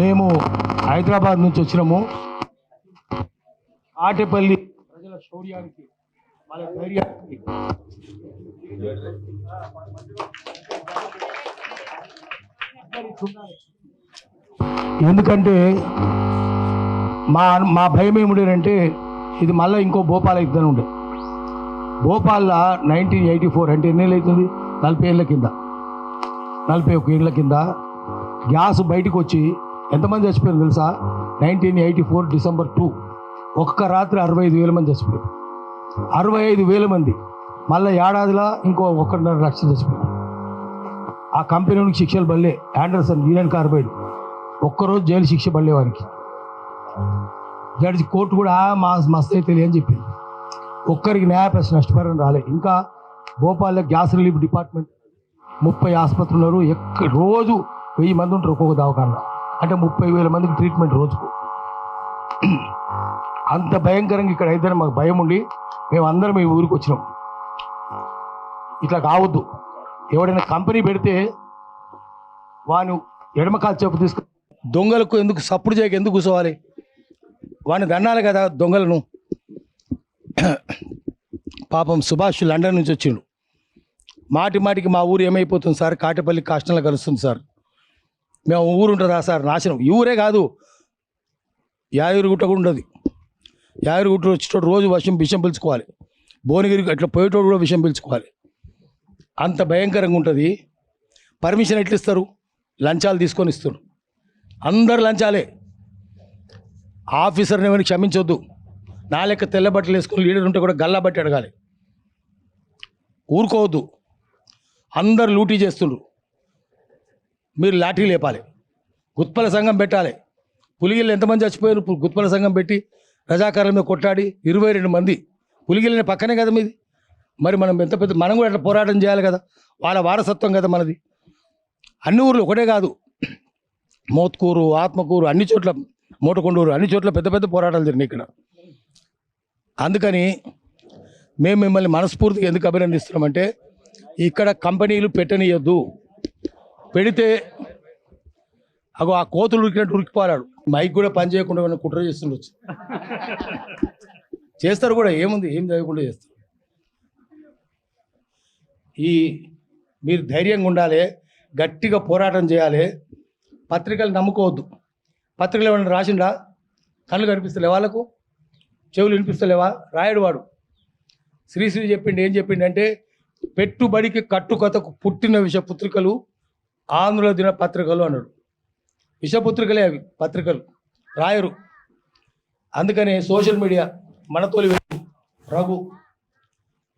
మేము హైదరాబాద్ నుంచి వచ్చినాము. ఆటేపల్లి ప్రజల శౌర్యానికి వాళ్ళ ధైర్యానికి. ఎందుకంటే మా మా భయం ఏముండేనంటే ఇది మళ్ళీ ఇంకో భోపాల యుద్ధం ఉండే. భోపాల్లో నైన్టీన్ ఎయిటీ ఫోర్ అంటే ఎన్ని ఏళ్ళు అవుతుంది? నలభై ఏళ్ళ కింద. నలభై ఒక ఏళ్ళ కింద గ్యాస్ బయటకు వచ్చి ఎంతమంది చచ్చిపోయారు తెలుసా? Nineteen eighty four December two ఒక్క రాత్రి అరవై ఐదు వేల మంది చచ్చిపోయారు. అరవై ఐదు వేల మంది. మళ్ళీ ఏడాదిలో ఇంకో ఒకటిన్నర లక్షలు చచ్చిపోయారు. ఆ కంపెనీకి శిక్షలు పడలే. ఆండర్సన్ యూనియన్ కార్బైడ్ ఒక్కరోజు జైలు శిక్ష పడలే వారికి జడ్జి కోర్టు కూడా మా మస్తు అయితే అని చెప్పింది. ఒక్కరికి న్యాయపేస నష్టపరిహారం రాలేదు ఇంకా భోపాల్లో గ్యాస్ రిలీఫ్ డిపార్ట్మెంట్ ముప్పై ఆసుపత్రులు ఉన్నారు. ఎక్క రోజు వెయ్యి మంది ఉంటారు ఒక్కొక్క దవాఖానలో. అంటే ముప్పై వేల మందికి ట్రీట్మెంట్ రోజుకు. అంత భయంకరంగా ఇక్కడ అయితే మాకు భయం ఉండి మేము అందరం ఈ ఊరికి వచ్చినాం. ఇట్లా కావద్దు. ఎవడైనా కంపెనీ పెడితే వాని ఎడమకాలు చెప్పు తీసుకు దొంగలకు ఎందుకు సప్పుడు చేయక ఎందుకు కూర్చోవాలి? వాడిని దండాలి కదా దొంగలను. పాపం సుభాష్ లండన్ నుంచి వచ్చిండు. మాటి మాటికి మా ఊరు ఏమైపోతుంది సార్? కాటపల్లి కష్టంలో కలుస్తుంది సార్. మేము ఊరుంటుందా సార్? నాశనం. ఈ ఊరే కాదు. యాదగిరిగుట్ట కూడా ఉండదు. యాదగిరిగుట్ట వచ్చేటోడు రోజు వర్షం విషయం పిలుచుకోవాలి. భువనగిరికి అట్లా పోయేటోడు కూడా విషయం పిలుచుకోవాలి. అంత భయంకరంగా ఉంటుంది. పర్మిషన్ ఎట్లా ఇస్తారు? లంచాలు తీసుకొని ఇస్తారు. అందరు లంచాలే. ఆఫీసర్ని ఏమైనా క్షమించొద్దు. నా లెక్క తెల్ల బట్టలు వేసుకుని లీడర్ ఉంటే కూడా గల్లా బట్టి అడగాలి. ఊరుకోవద్దు. అందరు లూటీ చేస్తుండ్రు మీరు లాఠీ లేపాలి. గుత్పల సంఘం పెట్టాలి. పులిగిళ్ళు ఎంతమంది చచ్చిపోయారు? గుత్పల సంఘం పెట్టి రజాకారుల మీద కొట్లాడి ఇరవై రెండు మంది. పులిగిళ్ళని పక్కనే కదా మీది. మరి మనం ఎంత పెద్ద మనం కూడా అట్లా పోరాటం చేయాలి కదా. వాళ్ళ వారసత్వం కదా మనది. అన్ని ఊర్లు ఒకటే కాదు. మోత్కూరు ఆత్మకూరు అన్ని చోట్ల మూటకొండూరు అన్ని చోట్ల పెద్ద పెద్ద పోరాటాలు జరిగినాయి ఇక్కడ. అందుకని మేము మిమ్మల్ని మనస్ఫూర్తిగా ఎందుకు అభినందిస్తున్నామంటే ఇక్కడ కంపెనీలు పెట్టనీయొద్దు. పెడితే అగో ఆ కోతులు ఉరికినట్టు ఉరికిపోరాడు మైక్ కూడా పని చేయకుండా ఏమైనా కుట్ర చేస్తుండొచ్చు. చేస్తారు కూడా ఏముంది? ఏం చేయకుండా చేస్తారు. ఈ మీరు ధైర్యంగా ఉండాలి గట్టిగా పోరాటం చేయాలి పత్రికలు నమ్ముకోవద్దు. పత్రికలు ఏమైనా రాసిండా కళ్ళు కనిపిస్తలే వాళ్ళకు? చెవులు వినిపిస్తలేవా? రాయడు వాడు. శ్రీశ్రీ చెప్పిండు ఏం చెప్పిండు అంటే పెట్టుబడికి కట్టుకథకు పుట్టిన విష పుత్రికలు దిన పత్రికలు అన్నాడు. విషపుత్రికలే అవి పత్రికలు. రాయరు. అందుకనే సోషల్ మీడియా మనతోలి రఘు.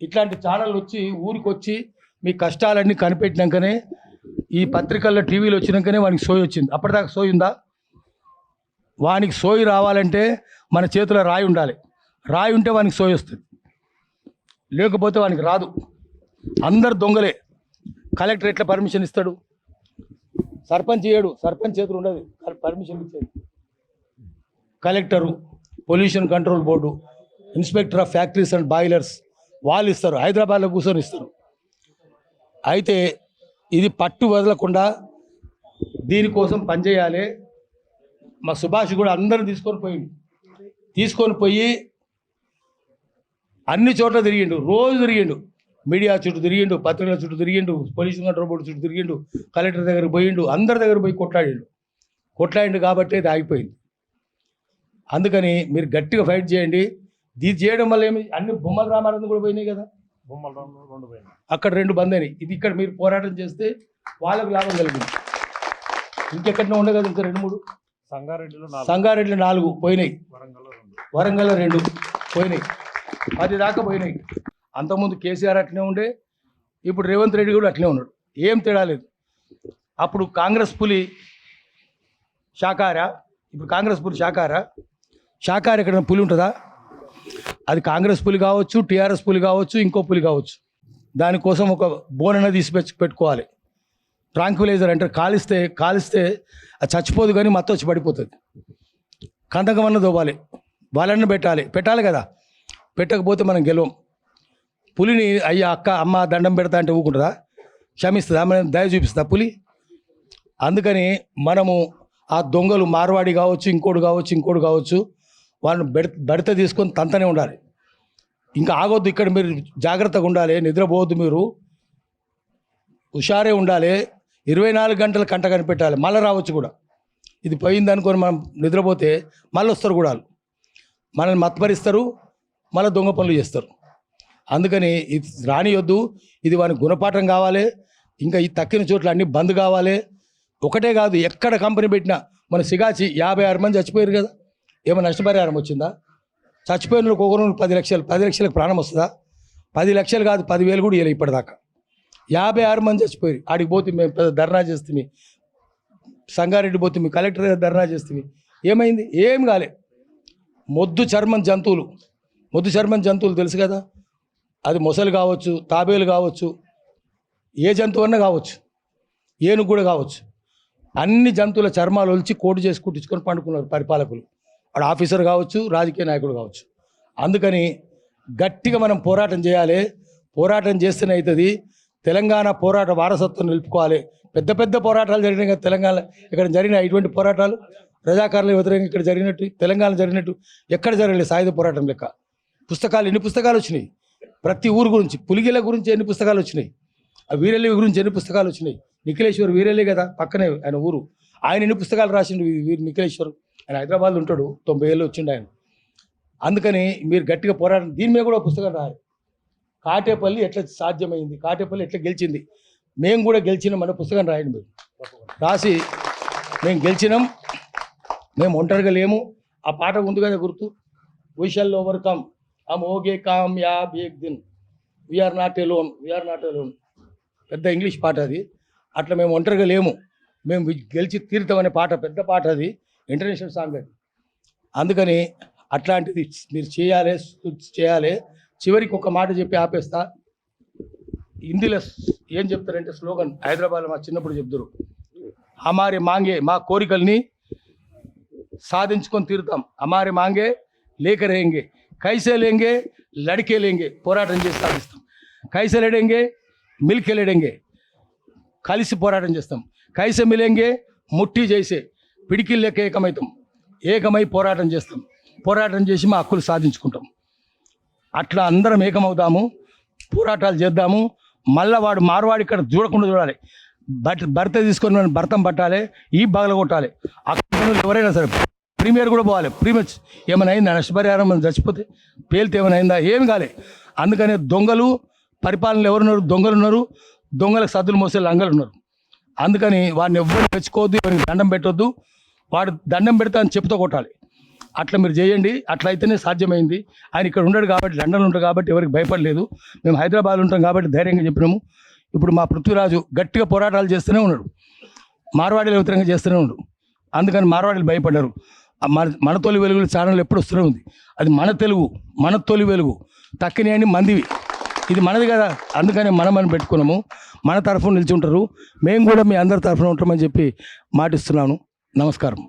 ఇట్లాంటి ఛానళ్ళు వచ్చి ఊరికొచ్చి మీ కష్టాలన్నీ కనిపెట్టినాకనే ఈ పత్రికల్లో టీవీలు వచ్చినాకనే వానికి సోయి వచ్చింది. అప్పటిదాకా సోయి ఉందా? వానికి సోయి రావాలంటే మన చేతిలో రాయి ఉండాలి. రాయి ఉంటే వానికి సోయి వస్తుంది. లేకపోతే వానికి రాదు. అందరు దొంగలే. కలెక్టర్ ఎట్లా పర్మిషన్ ఇస్తాడు. సర్పంచ్ ఏడు సర్పంచ్ చేతులు ఉండదు. పర్మిషన్ ఇచ్చేది. Collector pollution control board inspector of factories and boilers వాళ్ళు ఇస్తారు. హైదరాబాద్లో కూర్చొని ఇస్తారు. అయితే ఇది పట్టు వదలకుండా దీనికోసం పనిచేయాలి మా సుభాష్ కూడా అందరిని తీసుకొని పోయిండు. తీసుకొని పోయి అన్ని చోట్ల తిరిగిండు. రోజు తిరిగిండు. మీడియా చుట్టూ తిరిగిండు పత్రికల చుట్టూ తిరిగిండు పొల్యూషన్ కంట్రోల్ బోర్డు చుట్టూ తిరిగిండు కలెక్టర్ దగ్గర పోయిండు అందరి దగ్గర పోయి కొట్లాడిండు. కొట్లాడిండు కాబట్టి అది ఆగిపోయింది. అందుకని మీరు గట్టిగా ఫైట్ చేయండి. ఇది చేయడం వల్ల ఏమి? అన్ని బొమ్మల రామారావు కూడా పోయినాయి కదా. బొమ్మలు రెండు రెండు పోయినాయి. అక్కడ రెండు బంద్ అయినాయి. ఇది ఇక్కడ మీరు పోరాటం చేస్తే వాళ్ళకు లాభం కలిగింది. ఇంకెక్కడనే కదా ఇంకా రెండు మూడు. సంగారెడ్డిలో నాలుగు. సంగారెడ్డి నాలుగు పోయినాయి. వరంగల్లో రెండు. వరంగల్ రెండు పోయినాయి. పది దాకా పోయినాయి. అంతకుముందు కేసీఆర్ అట్లనే ఉండే ఇప్పుడు రేవంత్ రెడ్డి కూడా అట్లనే ఉన్నాడు. ఏం తేడా లేదు. అప్పుడు కాంగ్రెస్ పులి శాకారా ఇప్పుడు కాంగ్రెస్ పులి శాఖార శాఖార ఎక్కడ పులి ఉంటుందా? అది కాంగ్రెస్ పులి కావచ్చు టీఆర్ఎస్ పులి కావచ్చు ఇంకో పులి కావచ్చు. దానికోసం ఒక బోనన తీసి పెచ్చు- పెట్టుకోవాలి. ట్రాంక్విలైజర్ అంటే కాలిస్తే కాలిస్తే అది చచ్చిపోదు కానీ మత్త వచ్చి పడిపోతుంది. కందకం దోవాలి వాళ్ళని పెట్టాలి. పెట్టాలి కదా. పెట్టకపోతే మనం గెలవం. పులిని అయ్యా అక్క అమ్మ దండం పెడతా అంటే ఊకుంటుందా? క్షమిస్తుందా? మనం దయ చూపిస్తుందా పులి? అందుకని మనము ఆ దొంగలు మార్వాడి కావచ్చు ఇంకోటి కావచ్చు ఇంకోటి కావచ్చు వాళ్ళని బెడ బెడత తీసుకొని తంతనే ఉండాలి. ఇంకా ఆగొద్దు ఇక్కడ మీరు జాగ్రత్తగా ఉండాలి నిద్రపోవద్దు మీరు. హుషారే ఉండాలి ఇరవై నాలుగు గంటలు కంట కనిపెట్టాలి మళ్ళీ రావచ్చు కూడా. ఇది పోయింది అనుకొని మనం నిద్రపోతే మళ్ళీ వస్తారు కూడా వాళ్ళు. మనల్ని మత్పరిస్తారు మళ్ళీ దొంగ పనులు చేస్తారు. అందుకని ఇది రానియొద్దు ఇది వాని గుణపాఠం కావాలి ఇంకా ఈ తక్కిన చోట్ల అన్ని బంద్ కావాలి. ఒకటే కాదు ఎక్కడ కంపెనీ పెట్టినా మన సిగాచి యాభై ఆరు మంది చచ్చిపోయారు కదా ఏమైనా నష్టపరిహారం వచ్చిందా? చచ్చిపోయిన ఒకరు పది లక్షలు పది లక్షలకు ప్రాణం వస్తుందా? పది లక్షలు కాదు పదివేలు కూడా ఇవ్వలేదు ఇప్పటిదాకా. యాభై ఆరు మంది చచ్చిపోయారు. ఆడికి పోతే మేము పెద్ద ధర్నా చేస్తుంది సంగారెడ్డి పోతే మీ కలెక్టర్ ధర్నా చేస్తుంది ఏమైంది? ఏం కాలే. మొద్దు చర్మం జంతువులు. మొద్దు చర్మం జంతువులు తెలుసు కదా అది మొసలు కావచ్చు తాబేలు కావచ్చు ఏ జంతువు అన్నా కావచ్చు ఏనుగు కూడా కావచ్చు. అన్ని జంతువుల చర్మాలు ఒలిచి కోటు చేసి కుట్టించుకొని పండుకున్నారు పరిపాలకులు. వాడు ఆఫీసర్ కావచ్చు రాజకీయ నాయకుడు కావచ్చు. అందుకని గట్టిగా మనం పోరాటం చేయాలి. పోరాటం చేస్తేనే అవుతుంది తెలంగాణ పోరాట వారసత్వం నిలుపుకోవాలి. పెద్ద పెద్ద పోరాటాలు జరిగినాయి కదా తెలంగాణ. ఇక్కడ జరిగిన ఇటువంటి పోరాటాలు? రజాకారుల వ్యతిరేకంగా ఇక్కడ జరిగినట్టు తెలంగాణ జరిగినట్టు ఎక్కడ జరగలేదు సాయుధ పోరాటం లెక్క? పుస్తకాలు ఎన్ని పుస్తకాలు వచ్చినాయి? ప్రతి ఊరు గురించి పులిగిల గురించి ఎన్ని పుస్తకాలు వచ్చినాయి? ఆ వీరల్లి గురించి ఎన్ని పుస్తకాలు వచ్చినాయి? నిఖిలేశ్వర్ వీరల్లి కదా పక్కనే ఆయన ఊరు. ఆయన ఎన్ని పుస్తకాలు రాసిండు వీరు నిఖిలేశ్వర్? ఆయన హైదరాబాద్లో ఉంటాడు తొంభై ఏళ్ళు వచ్చిండు ఆయన. అందుకని మీరు గట్టిగా పోరాటం దీని మీద కూడా పుస్తకం రాయాలి. కాటేపల్లి ఎట్లా సాధ్యమైంది? కాటేపల్లి ఎట్లా గెలిచింది? మేము కూడా గెలిచినాం అనే పుస్తకం రాయండి మీరు. రాసి మేము గెలిచినాం మేము ఒంటరిగా లేము. ఆ పాట ఉంది కదా గుర్తు. వీ షల్ ఓవర్కమ్ హమ్ ఓగే కామ్ ఏక్ దిన్ we're not alone we're not alone పెద్ద ఇంగ్లీష్ పాట అది. అట్లా మేము ఒంటరిగా లేము. మేము గెలిచి తీరుతామనే పాట పెద్ద పాట అది. ఇంటర్నేషనల్ సాంగ్ అది. అందుకని అట్లాంటిది మీరు చేయాలి చేయాలి. చివరికి ఒక మాట చెప్పి ఆపేస్తా. హిందీలో ఏం చెప్తారంటే స్లోగన్ హైదరాబాద్లో మా చిన్నప్పుడు చెప్తారు. అమారి మాంగే మా కోరికల్ని సాధించుకొని తీరుతాం. అమారి మాంగే లేక రేంగే. కైసే లేంగే లడికే లేంగే పోరాటం చేసి సాధిస్తాం. కైసే లడేంగే మిల్కే లడేంగే కలిసి పోరాటం చేస్తాం. కైసే మిలేంగే ముట్టి చేసే పిడికిల్ లెక్క ఏకమవుతాం ఏకమై పోరాటం చేస్తాం. పోరాటం చేసి మా హక్కులు సాధించుకుంటాం. అట్లా అందరం ఏకమవుతాము పోరాటాలు చేద్దాము. మళ్ళా వాడు మారువాడు ఇక్కడ చూడకుండా చూడాలి. బట్ భర్త తీసుకొని మనం భర్తం పట్టాలి ఈ బగల కొట్టాలి అక్కడ ఎవరైనా సరే ప్రీమియర్ కూడా పోవాలి. ప్రీమియర్ ఏమైనా అయిందా? నష్టపరిహారం మనం చచ్చిపోతే పేలితే ఏమైనా అయిందా? ఏమి కాలే. అందుకనే దొంగలు పరిపాలనలు ఎవరున్నారు? దొంగలు ఉన్నారు దొంగలకు సద్దులు మోసే లంగలు ఉన్నారు అందుకని వాడిని ఎవ్వరు తెచ్చుకోవద్దు ఎవరికి దండం పెట్టొద్దు. వాడు దండం పెడతా అని చెప్తూ కొట్టాలి. అట్లా మీరు చేయండి. అట్లా అయితేనే సాధ్యమైంది. ఆయన ఇక్కడ ఉండడు కాబట్టి లండన్లో ఉంటాడు కాబట్టి ఎవరికి భయపడలేదు. మేము హైదరాబాద్ ఉంటాం కాబట్టి ధైర్యంగా చెప్పినాము. ఇప్పుడు మా పృథ్వీరాజు గట్టిగా పోరాటాలు చేస్తూనే ఉన్నాడు. మార్వాడీల వ్యతిరేకంగా చేస్తూనే ఉన్నాడు. అందుకని మార్వాడీలు భయపడ్డారు. మన మన తొలి వెలుగులు ఛానల్ ఎప్పుడు వస్తూనే ఉంది. అది మన తెలుగు మన తొలి వెలుగు. తక్కని అని మందివి. ఇది మనది కదా. అందుకనే మనం మనం పెట్టుకున్నాము. మన తరఫున నిలిచి ఉంటారు. మేము కూడా మీ అందరి తరఫున ఉంటామని చెప్పి మాటిస్తున్నాను. నమస్కారం.